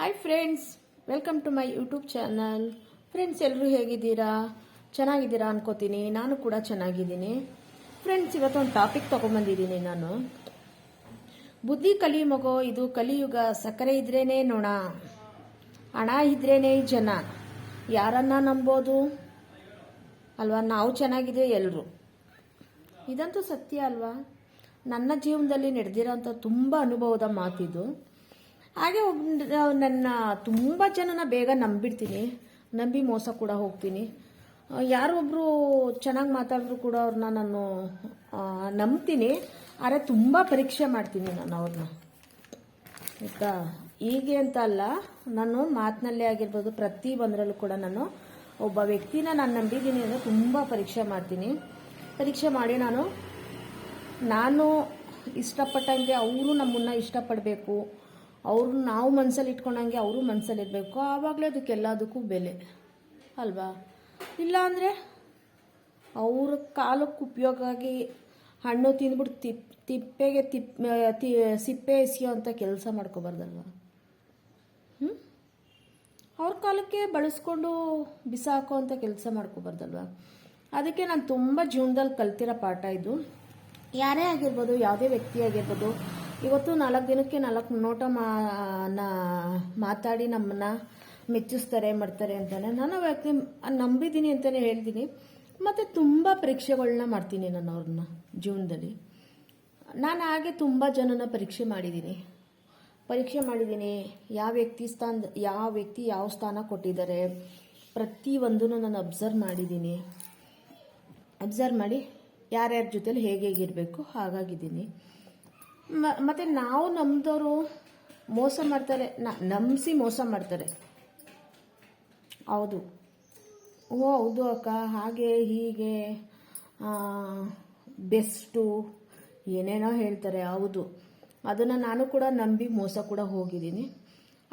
Hi friends welcome to my YouTube channel friends ಎಲ್ಲರೂ ಹೇಗಿದ್ದೀರಾ? ಚೆನ್ನಾಗಿದ್ದೀರಾ ಅನ್ಕೋತೀನಿ. ನಾನು ಕೂಡ ಚೆನ್ನಾಗಿದ್ದೀನಿ. ಫ್ರೆಂಡ್ಸ್ ಇವತ್ತೊಂದು ಟಾಪಿಕ್ ತೊಗೊಂಬಂದಿದ್ದೀನಿ ನಾನು. ಬುದ್ಧಿ ಕಲಿ ಮಗೋ, ಇದು ಕಲಿಯುಗ. ಸಕ್ಕರೆ ಇದ್ರೇನೆ ನೋಣ. ಹಣ ಇದ್ರೇನೆ ಜನ. ಯಾರನ್ನ ನಂಬೋದು? ಅಲ್ವಾ? ನಾವು ಚೆನ್ನಾಗಿದೆ ಎಲ್ಲರೂ ಇದಂತೂ ಸತ್ಯ ಅಲ್ವಾ? ನನ್ನ ಜೀವನದಲ್ಲಿ ನಡೆದಿರೋಂಥ ತುಂಬ ಅನುಭವದ ಮಾತಿದು. ಹಾಗೆ ನನ್ನ ತುಂಬ ಜನನ ಬೇಗ ನಂಬಿಡ್ತೀನಿ. ನಂಬಿ ಮೋಸ ಕೂಡ ಹೋಗ್ತೀನಿ. ಯಾರೋ ಒಬ್ರು ಚೆನ್ನಾಗಿ ಮಾತಾಡಿದ್ರು ಕೂಡ ಅವ್ರನ್ನ ನಾನು ನಂಬ್ತೀನಿ. ಆದರೆ ತುಂಬ ಪರೀಕ್ಷೆ ಮಾಡ್ತೀನಿ ನಾನು ಅವ್ರನ್ನ ಆಯಿತಾ? ಹೀಗೆ ಅಂತ ಅಲ್ಲ, ನಾನು ಮಾತಿನಲ್ಲೇ ಆಗಿರ್ಬೋದು, ಪ್ರತಿ ಒಂದರಲ್ಲೂ ಕೂಡ ನಾನು ಒಬ್ಬ ವ್ಯಕ್ತಿನ ನಾನು ನಂಬಿದ್ದೀನಿ ಅಂದರೆ ತುಂಬ ಪರೀಕ್ಷೆ ಮಾಡ್ತೀನಿ. ಪರೀಕ್ಷೆ ಮಾಡಿ ನಾನು ನಾನು ಇಷ್ಟಪಟ್ಟಂಗೆ ಅವರು ನಮ್ಮನ್ನು ಇಷ್ಟಪಡಬೇಕು. ಅವ್ರು ನಾವು ಮನಸ್ಸಲ್ಲಿ ಇಟ್ಕೊಂಡಂಗೆ ಅವರು ಮನಸ್ಸಲ್ಲಿ ಇರಬೇಕು. ಆವಾಗಲೇ ಅದಕ್ಕೆಲ್ಲದಕ್ಕೂ ಬೆಲೆ. ಅಲ್ವಾ? ಇಲ್ಲ ಅಂದರೆ ಅವ್ರ ಕಾಲಕ್ಕೆ ಉಪಯೋಗ ಆಗಿ ಹಣ್ಣು ತಿಂದ್ಬಿಟ್ಟು ತಿಪ್, ತಿಪ್ಪೆಗೆ ತಿಪ್ ಸಿಪ್ಪೆ ಎಸೆಯೋ ಅಂತ ಕೆಲಸ ಮಾಡ್ಕೋಬಾರ್ದಲ್ವ? ಹ್ಞೂ ಅವ್ರ ಕಾಲಕ್ಕೆ ಬಳಸ್ಕೊಂಡು ಬಿಸಾಕೋ ಅಂತ ಕೆಲಸ ಮಾಡ್ಕೋಬಾರ್ದಲ್ವ? ಅದಕ್ಕೆ ನಾನು ತುಂಬ ಜೀವನದಲ್ಲಿ ಕಲ್ತಿರೋ ಪಾಠ ಇದು. ಯಾರೇ ಆಗಿರ್ಬೋದು, ಯಾವುದೇ ವ್ಯಕ್ತಿ ಆಗಿರ್ಬೋದು ಇವತ್ತು ನಾಲ್ಕು ದಿನಕ್ಕೆ ನಾಲ್ಕು ನೋಟ ಮಾತಾಡಿ ನಮ್ಮನ್ನ ಮೆಚ್ಚಿಸ್ತಾರೆ, ಮಾಡ್ತಾರೆ ಅಂತಾನೆ. ನಾನು ವ್ಯಕ್ತಿ ನಂಬಿದ್ದೀನಿ ಅಂತಲೇ ಹೇಳ್ತೀನಿ ಮತ್ತು ತುಂಬ ಪರೀಕ್ಷೆಗಳನ್ನ ಮಾಡ್ತೀನಿ ನಾನು ಅವ್ರನ್ನ ಜೀವನದಲ್ಲಿ. ನಾನು ಹಾಗೆ ತುಂಬ ಜನನ ಪರೀಕ್ಷೆ ಮಾಡಿದ್ದೀನಿ ಪರೀಕ್ಷೆ ಮಾಡಿದ್ದೀನಿ ಯಾವ ವ್ಯಕ್ತಿ ಸ್ಥಾನ, ಯಾವ ವ್ಯಕ್ತಿ ಯಾವ ಸ್ಥಾನ ಕೊಟ್ಟಿದ್ದಾರೆ ಪ್ರತಿಯೊಂದನ್ನು ನಾನು ಅಬ್ಸರ್ವ್ ಮಾಡಿದ್ದೀನಿ ಅಬ್ಸರ್ವ್ ಮಾಡಿ ಯಾರ್ಯಾರ ಜೊತೆಲಿ ಹೇಗೆ ಹೇಗಿರಬೇಕು ಹಾಗಾಗಿದ್ದೀನಿ. ಮತ್ತೆ ನಾವು ನಮ್ದವರು ಮೋಸ ಮಾಡ್ತಾರೆ. ನಂಬಿಸಿ ಮೋಸ ಮಾಡ್ತಾರೆ. ಹೌದು. ಓ, ಹೌದು ಅಕ್ಕ. ಹಾಗೆ, ಹೀಗೆ ಬೆಸ್ಟು, ಏನೇನೋ ಹೇಳ್ತಾರೆ. ಹೌದು. ಅದನ್ನು ನಾನು ಕೂಡ ನಂಬಿ ಮೋಸ ಕೂಡ ಹೋಗಿದ್ದೀನಿ.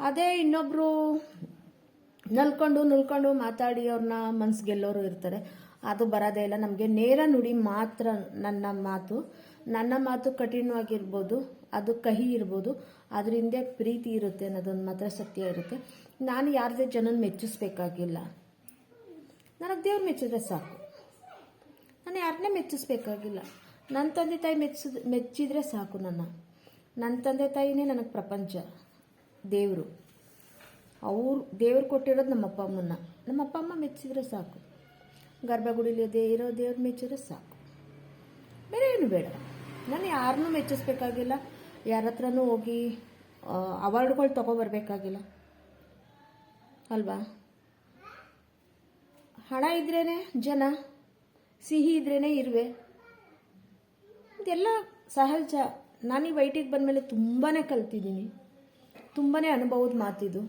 ಅದೇ ಇನ್ನೊಬ್ಬರು ನಲ್ಕೊಂಡು ನಲ್ಕೊಂಡು ಮಾತಾಡಿ ಅವ್ರನ್ನ ಮನ್ಸು ಗೆಲ್ಲೋರು ಇರ್ತಾರೆ. ಅದು ಬರೋದೇ ಇಲ್ಲ. ನಮಗೆ ನೇರ ನುಡಿ ಮಾತ್ರ ನನ್ನ ಮಾತು. ನನ್ನ ಮಾತು ಕಠಿಣವಾಗಿರ್ಬೋದು, ಅದು ಕಹಿ ಇರ್ಬೋದು, ಅದ್ರ ಹಿಂದೆ ಪ್ರೀತಿ ಇರುತ್ತೆ ಅನ್ನೋದೊಂದು ಮಾತ್ರ ಸತ್ಯ ಇರುತ್ತೆ. ನಾನು ಯಾರದೇ ಜನನ ಮೆಚ್ಚಿಸ್ಬೇಕಾಗಿಲ್ಲ. ನನಗೆ ದೇವ್ರು ಮೆಚ್ಚಿದ್ರೆ ಸಾಕು. ನಾನು ಯಾರನ್ನೇ ಮೆಚ್ಚಿಸ್ಬೇಕಾಗಿಲ್ಲ. ನನ್ನ ತಂದೆ ತಾಯಿ ಮೆಚ್ಚಿದ, ಮೆಚ್ಚಿದ್ರೆ ಸಾಕು ನನ್ನ. ನನ್ನ ತಂದೆ ತಾಯಿನೇ ನನಗೆ ಪ್ರಪಂಚ, ದೇವರು. ಅವ್ರು, ದೇವ್ರು ಕೊಟ್ಟಿರೋದು ನಮ್ಮ ಅಪ್ಪ ಅಮ್ಮನ್ನ. ನಮ್ಮ ಅಪ್ಪ ಅಮ್ಮ ಮೆಚ್ಚಿದ್ರೆ ಸಾಕು. ಗರ್ಭಗುಡಿಲಿ ಅದೇ ಇರೋ ದೇವ್ರು ಮೆಚ್ಚಿದ್ರೆ ಸಾಕು. ಬೇರೆ ಏನು ಬೇಡ. ನಾನು ಯಾರನ್ನೂ ಮೆಚ್ಚಿಸ್ಬೇಕಾಗಿಲ್ಲ. ಯಾರ ಹತ್ರನೂ ಹೋಗಿ ಅವಾರ್ಡ್ಗಳು ತೊಗೊಬರ್ಬೇಕಾಗಿಲ್ಲ. ಅಲ್ವಾ? ಹಣ ಇದ್ರೇ ಜನ, ಸಿಹಿ ಇದ್ರೇ ಇರುವೆ. ಇದೆಲ್ಲ ಸಹಜ. ನಾನು ಈ ವೈಟಿಗೆ ಬಂದಮೇಲೆ ತುಂಬಾ ಕಲ್ತಿದ್ದೀನಿ. ತುಂಬಾ ಅನುಭವದ ಮಾತಿದು.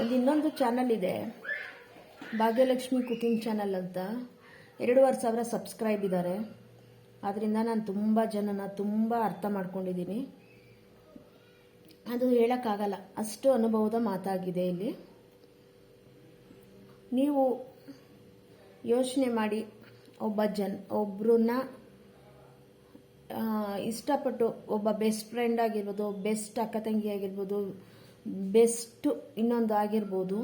ಒಂದು ನಂದು ಇನ್ನೊಂದು ಚಾನಲ್ ಇದೆ. ಭಾಗ್ಯಲಕ್ಷ್ಮಿ ಕುಕಿಂಗ್ ಚಾನಲ್ ಅಂತ. ಎರಡೂವರೆ ಸಾವಿರ ಸಬ್ಸ್ಕ್ರೈಬ್ ಇದ್ದಾರೆ ಆದ್ದರಿಂದ ನಾನು ತುಂಬ ಜನನ ತುಂಬ ಅರ್ಥ ಮಾಡ್ಕೊಂಡಿದ್ದೀನಿ ಅದು ಹೇಳೋಕ್ಕಾಗಲ್ಲ. ಅಷ್ಟು ಅನುಭವದ ಮಾತಾಗಿದೆ ಇಲ್ಲಿ. ನೀವು ಯೋಚನೆ ಮಾಡಿ, ಒಬ್ಬ ಜನ್ ಒಬ್ಬರನ್ನ ಇಷ್ಟಪಟ್ಟು ಒಬ್ಬ ಬೆಸ್ಟ್ ಫ್ರೆಂಡ್ ಆಗಿರ್ಬೋದು ಬೆಸ್ಟ್ ಅಕ್ಕ ತಂಗಿ ಆಗಿರ್ಬೋದು ಬೆಸ್ಟ್ ಇನ್ನೊಂದು ಆಗಿರ್ಬೋದು,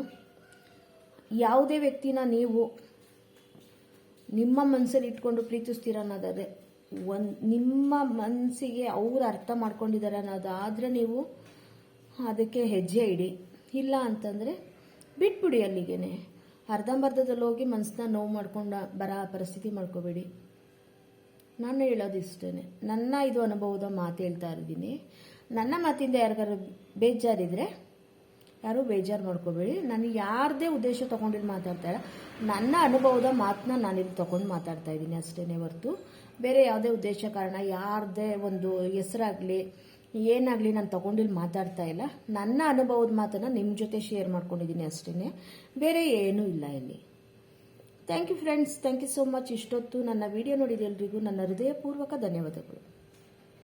ಯಾವುದೇ ವ್ಯಕ್ತಿನ ನೀವು ನಿಮ್ಮ ಮನಸ್ಸಲ್ಲಿ ಇಟ್ಕೊಂಡು ಪ್ರೀತಿಸ್ತೀರ ಅನ್ನೋದಾದರೆ ಒಂದು ನಿಮ್ಮ ಮನಸ್ಸಿಗೆ ಅವ್ರು ಅರ್ಥ ಮಾಡ್ಕೊಂಡಿದ್ದಾರೆ ಅನ್ನೋದಾದರೆ ನೀವು ಅದಕ್ಕೆ ಹೆಜ್ಜೆ ಇಡಿ. ಇಲ್ಲ ಅಂತಂದರೆ ಬಿಟ್ಬಿಡಿ ಅಲ್ಲಿಗೇನೆ. ಅರ್ಧಂಬರ್ಧದಲ್ಲಿ ಹೋಗಿ ಮನಸ್ಸನ್ನ ನೋವು ಮಾಡ್ಕೊಂಡು ಬರೋ ಪರಿಸ್ಥಿತಿ ಮಾಡ್ಕೋಬೇಡಿ. ನಾನು ಹೇಳೋದು ಇಷ್ಟೇ ನನ್ನ ಇದು ಅನುಭವದ ಮಾತು ಹೇಳ್ತಾ ಇದ್ದೀನಿ. ನನ್ನ ಮಾತಿಂದ ಯಾರಿಗಾರು ಬೇಜಾರಿದ್ರೆ ಯಾರು ಬೇಜಾರು ಮಾಡ್ಕೋಬೇಡಿ. ನಾನು ಯಾರದೇ ಉದ್ದೇಶ ತೊಗೊಂಡಿಲ್ಲಿ ಮಾತಾಡ್ತಾ ಇಲ್ಲ. ನನ್ನ ಅನುಭವದ ಮಾತನ್ನ ನಾನಿಲ್ಲಿ ತೊಗೊಂಡು ಮಾತಾಡ್ತಾ ಇದ್ದೀನಿ ಅಷ್ಟೇ ಹೊರತು. ಬೇರೆ ಯಾವುದೇ ಉದ್ದೇಶ ಕಾರಣ, ಯಾರದೇ ಒಂದು ಹೆಸರಾಗಲಿ, ಏನಾಗಲಿ ನಾನು ತೊಗೊಂಡಿಲ್ಲಿ ಮಾತಾಡ್ತಾ ಇಲ್ಲ. ನನ್ನ ಅನುಭವದ ಮಾತನ್ನು ನಿಮ್ಮ ಜೊತೆ ಶೇರ್ ಮಾಡ್ಕೊಂಡಿದ್ದೀನಿ ಅಷ್ಟೇ ಬೇರೆ ಏನೂ ಇಲ್ಲ ಇಲ್ಲಿ. Thank you friends thank you so much ಇಷ್ಟೊತ್ತು ನನ್ನ ವಿಡಿಯೋ ನೋಡಿದ ಎಲ್ರಿಗೂ ನನ್ನ ಹೃದಯಪೂರ್ವಕ ಧನ್ಯವಾದಗಳು.